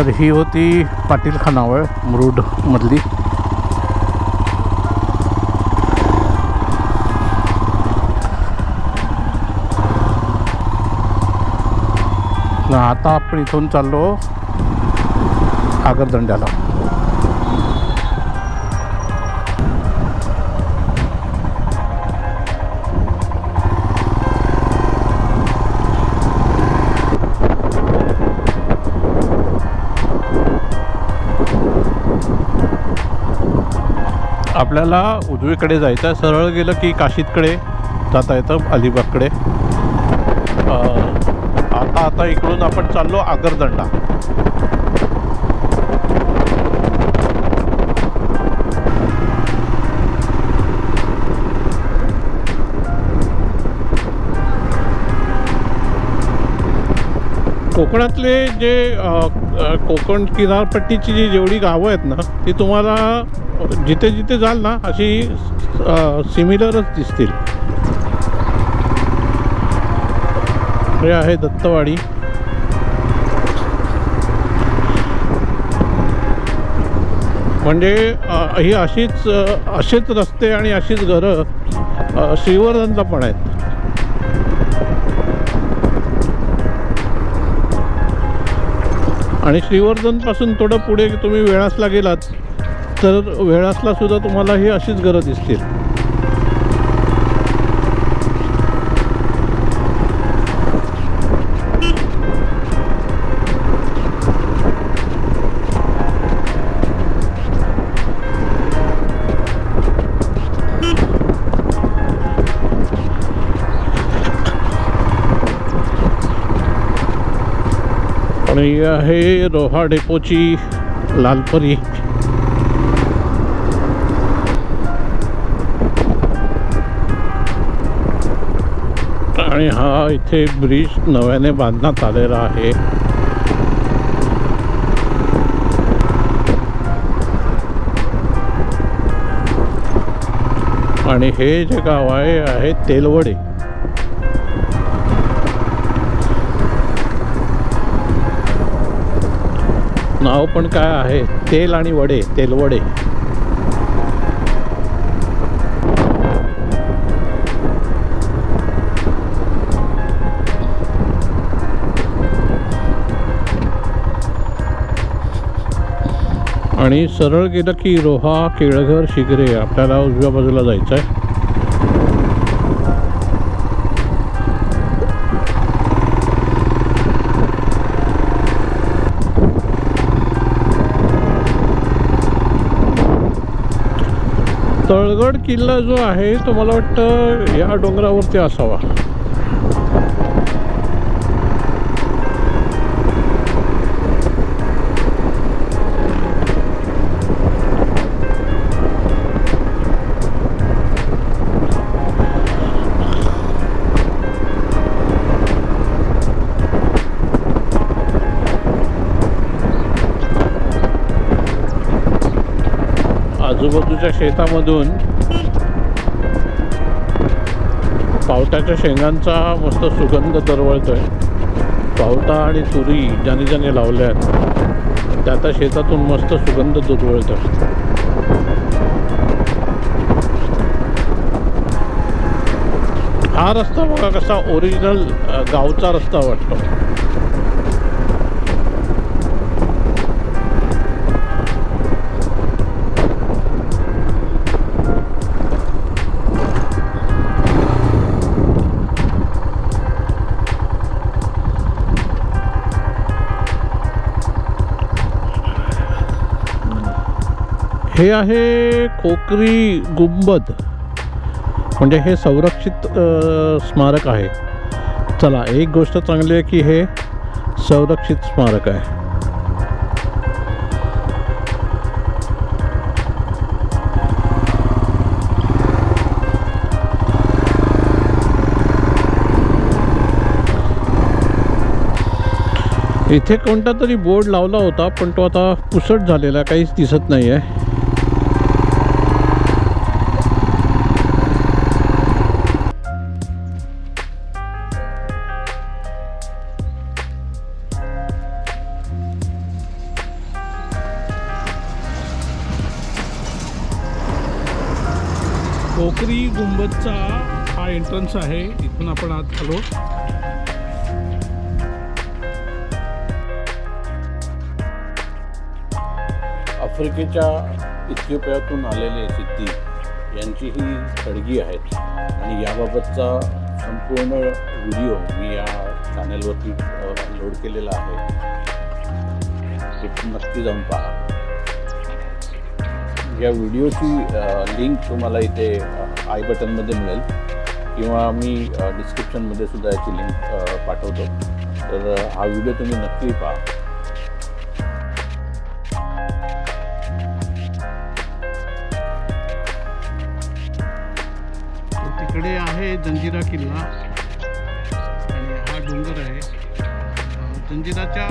तर ही होती पाटील खानावळ मुरुडमधली आता आपण इथून चाललो आगरदंड्याला. आपल्याला उजवीकडे जायचं आहे. सरळ गेलं की काशीदकडे जाता येतं अलिबागकडे. आता आता इकडून आपण चाललो आगरदंडा. कोकणातले जे कोकण किनारपट्टीची जी जेवढी गावं आहेत ना ती तुम्हाला जिथे जिथे जाल ना अशी सिमिलरच दिसतील. हे आहे दत्तवाडी. म्हणजे ही अशीच असेच रस्ते आणि अशीच घरं श्रीवर्धनला पण आहेत. आणि श्रीवर्धनपासून थोडं पुढे तुम्ही वेळासला गेलात तर वेळासला सुद्धा तुम्हाला ही अशीच गरज दिसतील. आणि आहे रोहा डेपोची लालपरी आणि हा इथे ब्रिज नव्याने बांधण्यात आलेला आहे. आणि हे जे गाव आहे आहे तेलवडे. नाव पण काय आहे? तेल आणि वडे तेलवडे. आणि सरळ गेलं की रोहा केळघर शिगरे आपल्याला उजव्या बाजूला जायचं आहे तळगड किल्ला जो आहे तो मला वाटतं या डोंगरावरती असावा. आजूबाजूच्या शेतामधून पावट्याच्या शेंगांचा मस्त सुगंध दरवळतोय. पावटा आणि तुरी ज्याने ज्याने लावल्या आहेत त्या त्या शेतातून मस्त सुगंध दरवळतोय. हा रस्ता बघा कसा ओरिजिनल गावचा रस्ता वाटतो. हे आहे कोकरी गुंबद? म्हणजे हे संरक्षित स्मारक आहे. चला एक गोष्ट चांगली आहे की हे संरक्षित स्मारक आहे. इथे कोणता तरी बोर्ड लावला होता पण तो आता पुसट झालेला काहीच दिसत नाही आहे एंट्रन्स आहे इथून आपण आत आलो. आफ्रिकेच्या इथिओपियातून आलेले सिद्धी यांची ही खडगी आहेत. आणि याबाबतचा संपूर्ण व्हिडिओ मी या चॅनलवरती अपलोड केलेला आहे. नक्की जाऊन पहा. या व्हिडिओची लिंक तुम्हाला इथे आय बटनमध्ये मिळेल. किंवा मी डिस्क्रिप्शनमध्ये सुद्धा याची लिंक पाठवतो. तर हा व्हिडिओ तुम्ही नक्की पहा. तिकडे आहे जंजिरा किल्ला. आणि हा डोंगर आहे. जंजिराच्या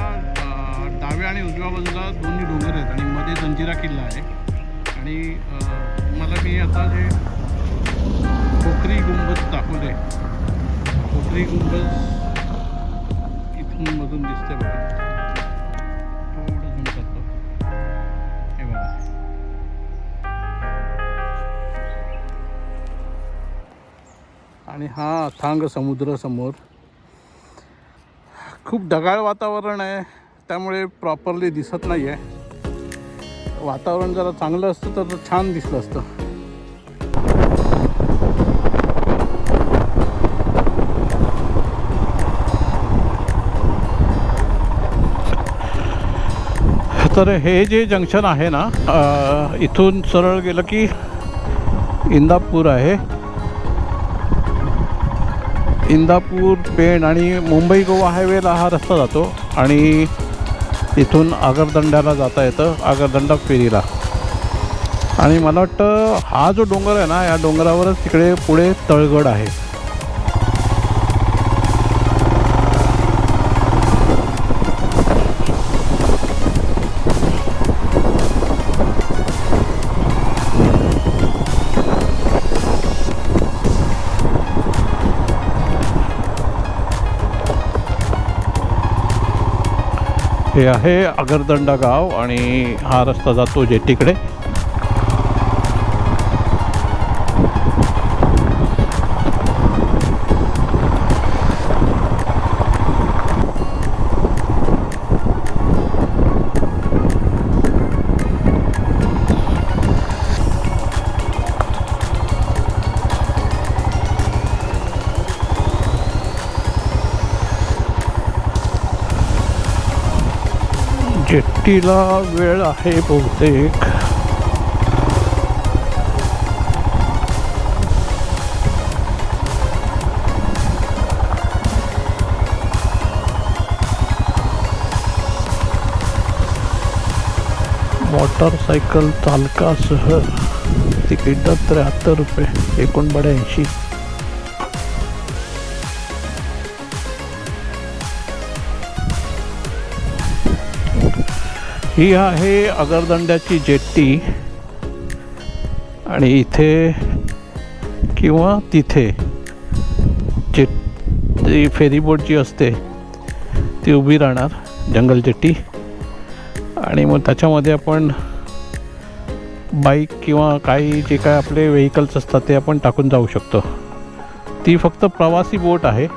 डाव्या आणि उजव्या बाजूला दोन्ही डोंगर आहेत आणि मध्ये जंजिरा किल्ला आहे. आणि मला मी आता जे कोकरी गुंबज दाखवले कोकरी गुंबज इथून मधून दिसते बघा. थोडं झूम करतो हे बघा. आणि हा अथांग समुद्र समोर. खूप ढगाळ वातावरण आहे. त्यामुळे प्रॉपरली दिसत नाही आहे वातावरण जरा चांगलं असतं तर छान दिसलं असतं. तर हे जे जंक्शन आहे ना इथून सरळ गेलं की इंदापूर आहे. इंदापूर पेण आणि मुंबई गोवा हायवेला हा रस्ता जातो आणि इथून आगरदंड्याला जाता येतं आगरदंडा फेरीला. आणि मला वाटतं हा जो डोंगर आहे ना या डोंगरावरच तिकडे पुढे तळगड आहे. हे आहे अगरदंडा गाव आणि हा रस्ता जातो जेटीकडे. जेट्टीला वेळ आहे बहुतेक. मोटरसायकल चालकासह तिकीट त्र्याहत्तर रुपये एकोणबड्याऐंशी. ही आहे अगरदंड्याची जेट्टी. आणि इथे किंवा तिथे जे फेरीबोट जी असते ती उभी राहणार जंगल जेट्टी. आणि मग त्याच्यामध्ये आपण बाईक किंवा काही जे काय आपले व्हेकल्स असतात ते आपण टाकून जाऊ शकतो. ती फक्त प्रवासी बोट आहे.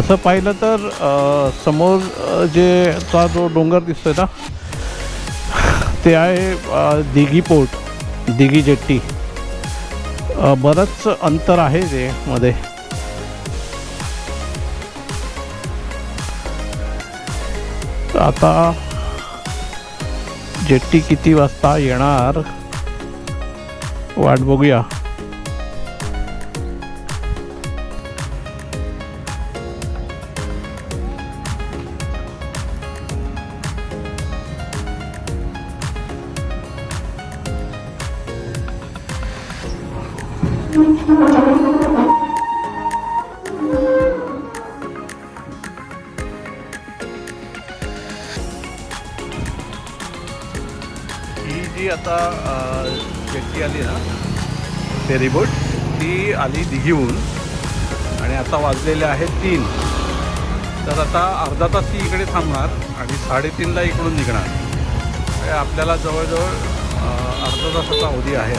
तसं पाहिलं तर समोर जे चा जो डोंगर दिसतोय ना ते आहे दिघी पोर्ट दिघी जेट्टी. बरंच अंतर आहे ते मध्ये. आता जेट्टी किती वाजता येणार? वाट बघूया. फेरीबोट ती आली दिघीहून. आणि आता वाजलेले आहेत तीन. तर आता अर्धा तास ती इकडे थांबणार आणि साडेतीनला इकडून निघणार. म्हणजे आपल्याला जवळजवळ अर्धा तासाचा अवधी आहे.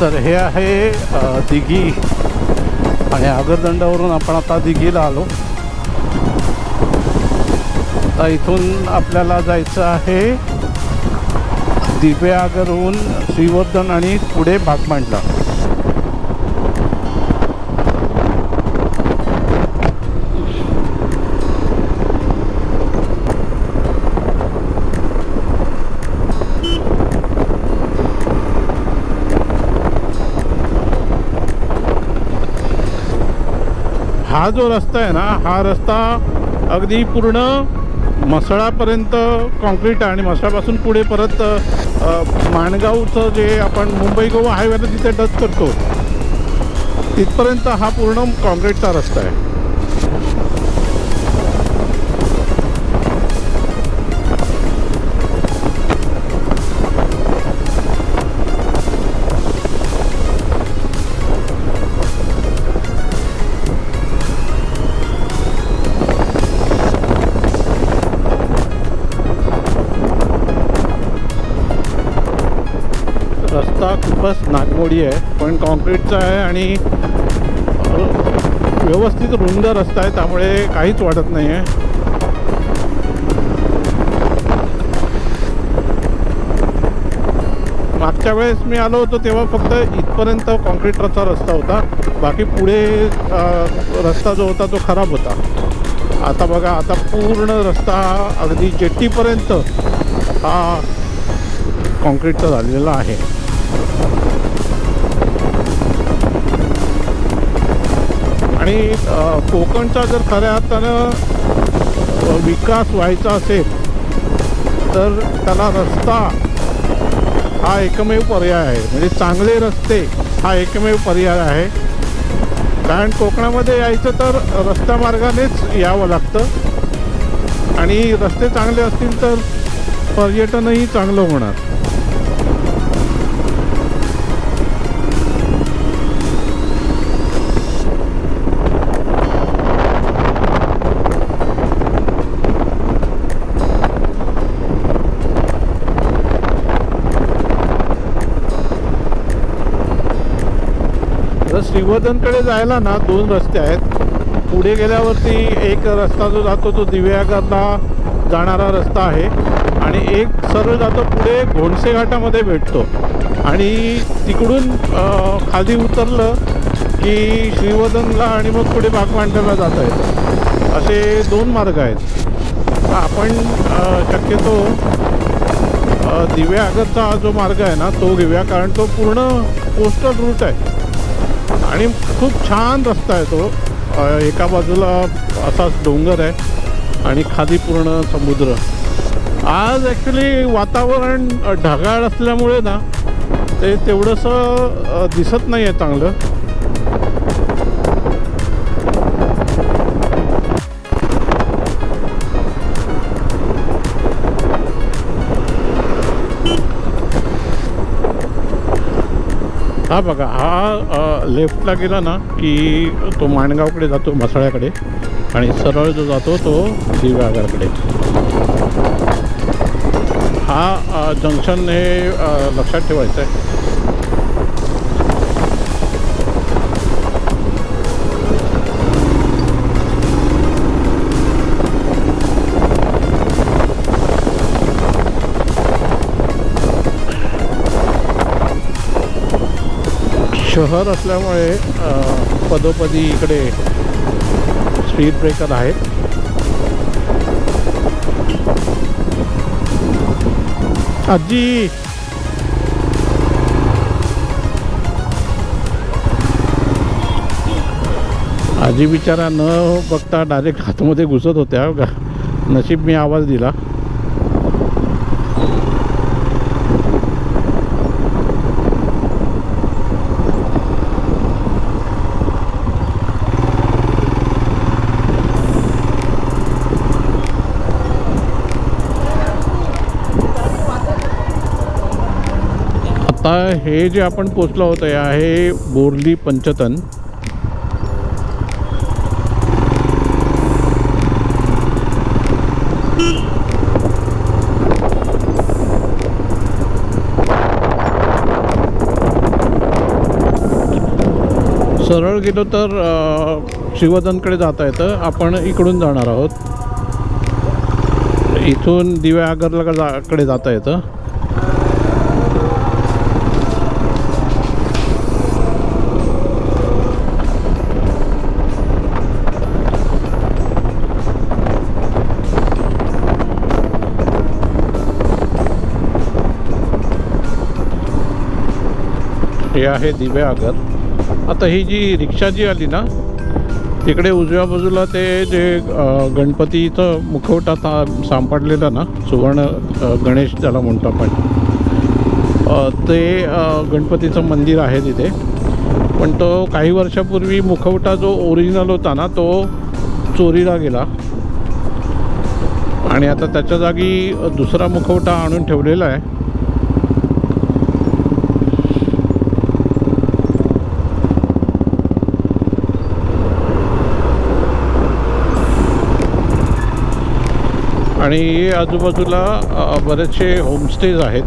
तर हे आहे दिघी. आणि आगरदंडावरून आपण आता दिघीला आलो. आता इथून आपल्याला जायचं आहे दिबे आगरहून श्रीवर्धन आणि पुढे भागमांडला हा जो रस्ता आहे ना हा रस्ता अगदी पूर्ण मसळापर्यंत कॉन्क्रीट आहे आणि मसळापासून पुढे परत माणगावचं जे आपण मुंबई गोवा हायवेला तिथे टच करतो तिथपर्यंत हा पूर्ण कॉन्क्रीटचा रस्ता आहे. रस्ता नागमोडी आहे पण कॉन्क्रीटचा आहे आणि व्यवस्थित रुंद रस्ता आहे त्यामुळे काहीच वाटत नाही आहे मागच्या वेळेस मी आलो होतो तेव्हा फक्त इथपर्यंत कॉन्क्रीटचा रस्ता होता. बाकी पुढे रस्ता जो होता तो खराब होता. आता बघा आता पूर्ण रस्ता अगदी जेट्टीपर्यंत हा कॉन्क्रीटचा झालेला आहे. आणि कोकणचा जर खऱ्या अर्थानं विकास व्हायचा असेल तर त्याला रस्ता हा एकमेव पर्याय आहे. म्हणजे चांगले रस्ते हा एकमेव पर्याय आहे. कारण कोकणामध्ये यायचं तर रस्ता मार्गानेच यावं लागतं. आणि रस्ते चांगले असतील तर पर्यटनही चांगलं होणार. श्रीवर्धनकडे जायला ना दोन रस्ते आहेत. पुढे गेल्यावरती एक रस्ता जो जातो तो दिव्यागरला जाणारा रस्ता आहे. आणि एक सरळ जातो पुढे घोणसे घाटामध्ये भेटतो. आणि तिकडून खाली उतरलं की श्रीवर्धनला आणि मग पुढे बागमांडरला जाता येतं. असे दोन मार्ग आहेत. आपण शक्यतो दिव्या आगरचा जो मार्ग आहे ना तो घेऊया. कारण तो पूर्ण कोस्टल रूट आहे. आणि खूप छान रस्ता आहे तो. एका बाजूला असाच डोंगर आहे आणि खाली पूर्ण समुद्र. आज ॲक्च्युली वातावरण ढगाळ असल्यामुळे ना ते तेवढंसं दिसत नाही आहे चांगलं. हा बघा हा लेफ्टला गेला ना की तो माणगावकडे जातो मसाळ्याकडे. आणि सरळ जो जातो तो दिव्यागरकडे हा जंक्शन हे लक्षात ठेवायचं आहे शहर असल्यामुळे पदोपदी इकडे स्पीड ब्रेकर आहेत आजी! आजी बिचारा न बघता डायरेक्ट हातमध्ये घुसत होत्या हो नशीब मी आवाज दिला. आता हे जे आपण पोचलो होतो हे आहे बोरली पंचतन. सरळ गेलो तर शिवदनकडे जाता येतं. आपण इकडून जाणार आहोत. इथून दिव्या आगरला जा कडे जाता येतं. हे आहे दिव्या आगर आता ही जी रिक्षा जी आली ना तिकडे उजव्या बाजूला ते जे गणपतीचं मुखवटा ता सांपडलेला ना सुवर्ण गणेश ज्याला म्हणतो आपण ते गणपतीचं मंदिर आहे तिथे. पण तो काही वर्षापूर्वी मुखवटा जो ओरिजिनल होता ना तो चोरीला गेला. आणि आता त्याच्या जागी दुसरा मुखवटा आणून ठेवलेला आहे. आणि आजूबाजूला बरेचसे होमस्टेज आहेत.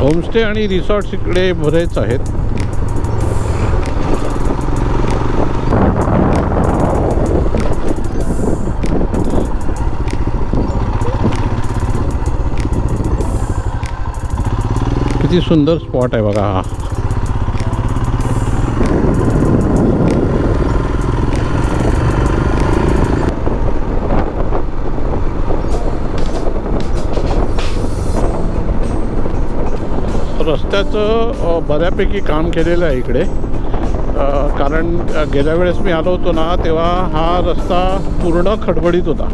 होमस्टे आणि रिसॉर्ट्स इकडे बरेच आहेत. किती सुंदर स्पॉट आहे बघा हा. रस्त्याचं बऱ्यापैकी काम केलेलं आहे इकडे. कारण गेल्या वेळेस मी आलो होतो ना तेव्हा हा रस्ता पूर्ण खडबडीत होता.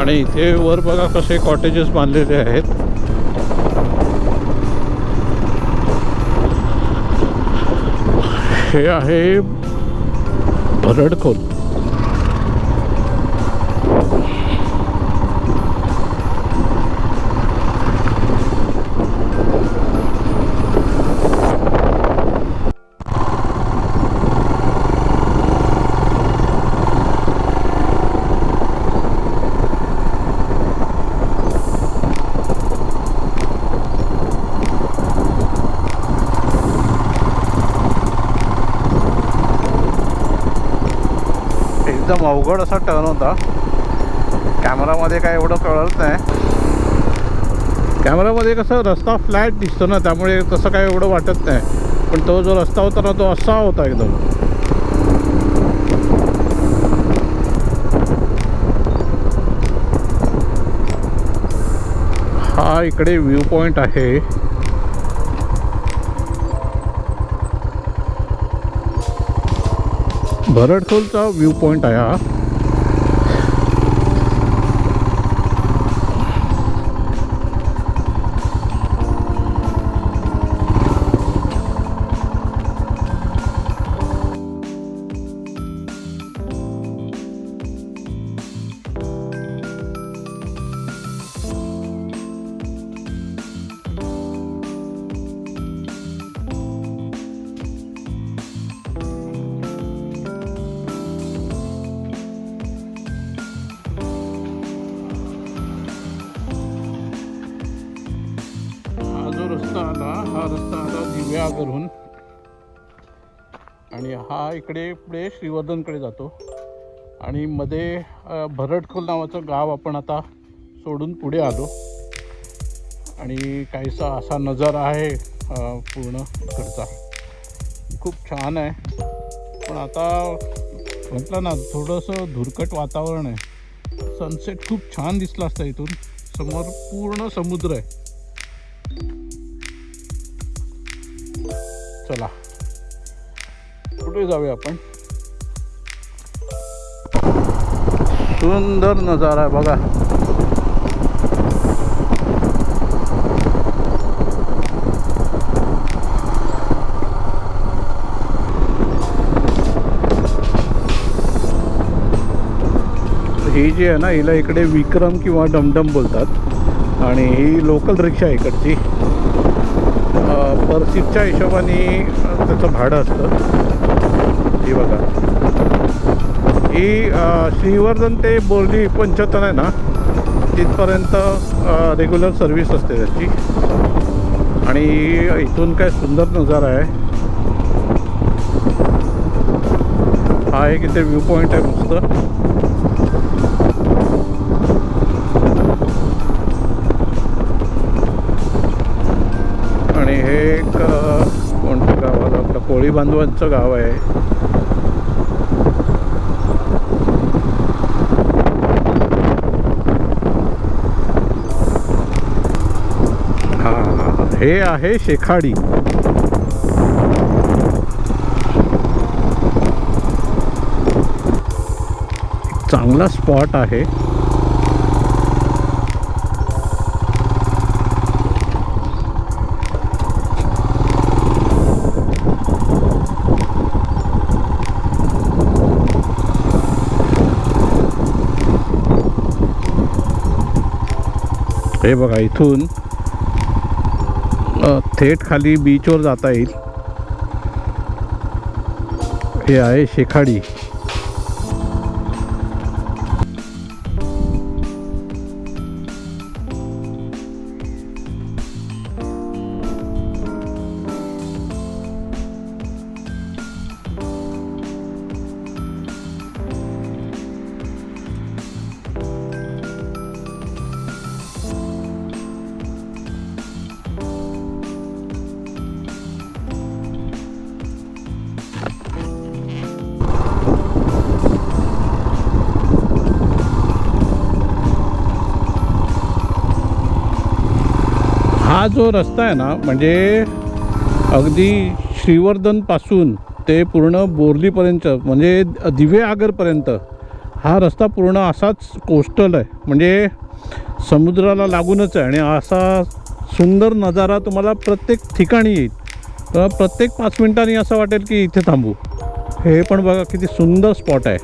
आणि इथे वर बघा कसे कॉटेजेस बांधलेले आहेत. हे आहे भरडखोल. एकदम अवघड असा टर्न होता. कॅमेरामध्ये काय एवढं कळत नाही. कॅमेरामध्ये कसं रस्ता फ्लॅट दिसतो ना त्यामुळे तसं काय एवढं वाटत नाही. पण तो जो रस्ता होता ना तो असा होता एकदम. हा इकडे व्ह्यू पॉईंट आहे. भरडखोलचा व्ह्यू पॉइंट आहे हा. इकडे पुढे श्रीवर्धनकडे जातो. आणि मध्ये भरटखोल नावाचं गाव आपण आता सोडून पुढे आलो. आणि काहीसा असा नजारा आहे पूर्ण इकडचा. खूप छान आहे. पण आता म्हटलं ना थोडंसं धुरकट वातावरण आहे. सनसेट खूप छान दिसला असता इथून. समोर पूर्ण समुद्र आहे. चला. कुठे जाऊया आपण? सुंदर नजारा आहे बघा. ही जी आहे ना हिला इकडे विक्रम किंवा डमडम बोलतात. आणि ही लोकल रिक्षा आहे इकडची. पर सीटच्या हिशोबाने त्याचं भाडं असतं. ही बघा. ही श्रीवर्धन ते बोर्ली पंचतन आहे ना तिथपर्यंत रेग्युलर सर्विस असते त्याची. आणि इथून काय सुंदर नजारा आहे. हा एक इथे व्ह्यू पॉईंट आहे मस्त. आणि हे एक कोणतं गाव आलं आपलं कोळी बांधवांचं गाव आहे. हे आहे शेखाडी. चांगला स्पॉट आहे. हे बघा इथून थेट खाली बीचवर जाता येईल. हे आहे शेखाडी. हा जो रस्ता आहे ना म्हणजे अगदी श्रीवर्धनपासून ते पूर्ण बोर्लीपर्यंत म्हणजे दिवे आगरपर्यंत हा रस्ता पूर्ण असाच कोस्टल आहे. म्हणजे समुद्राला लागूनच आहे आणि असा सुंदर नजारा तुम्हाला प्रत्येक ठिकाणी येईल. तर प्रत्येक पाच मिनिटांनी असं वाटेल की इथे थांबू. हे पण बघा किती सुंदर स्पॉट आहे.